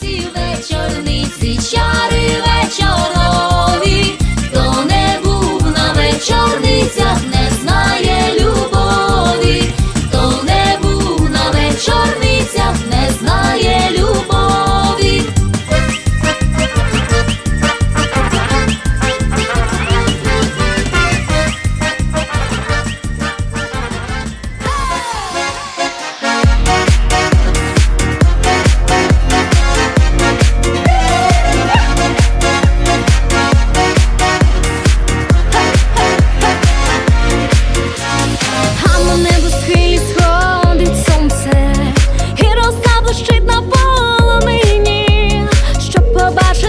чарівниці, вечорниці, чари.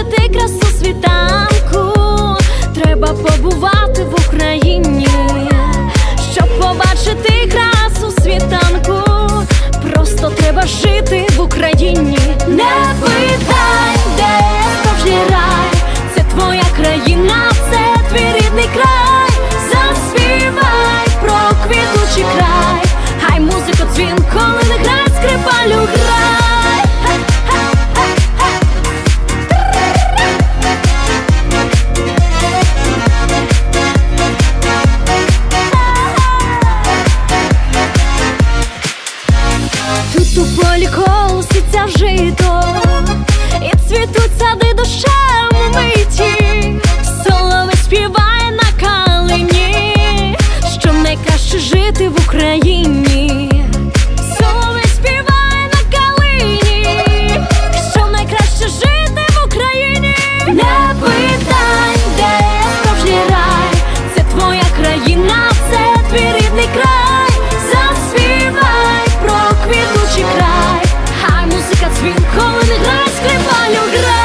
відчути красу світанку, треба побувати в Україні, щоб побачити красу світанку, просто треба жити в Україні. Не питай, де справжній рай, це твоя країна, це твій рідний край, заспівай про квітучий край, хай музика дзвін, коли не грає скрипалю. Ліко усіця жито, і цвітуть сади душем миті, соломи співає на калині, що найкраще жити в Україні. Він коли не грає скрипалю грає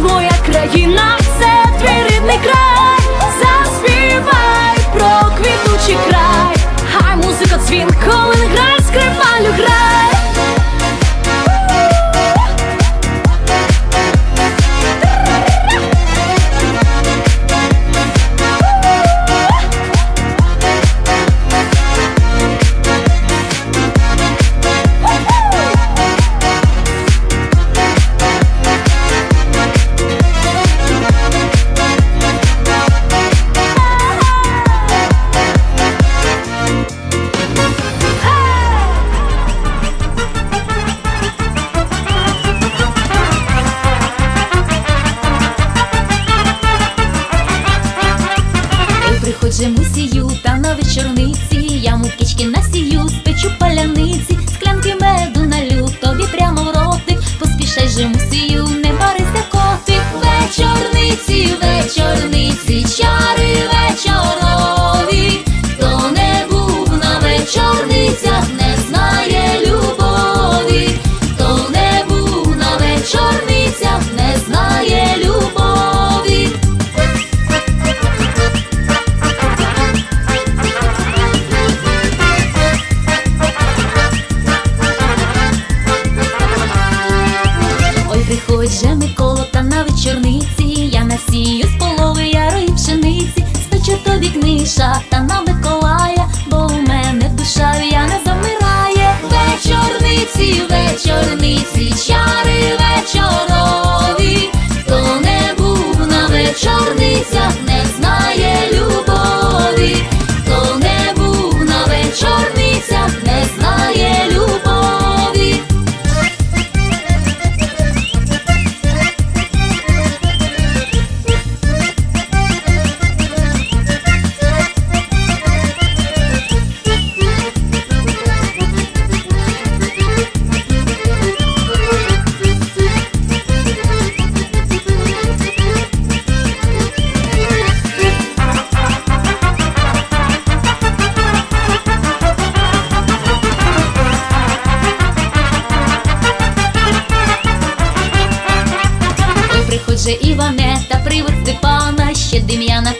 твоя країна це. Cheiro nem же Іванета, привид Степана, ще Дем'яна,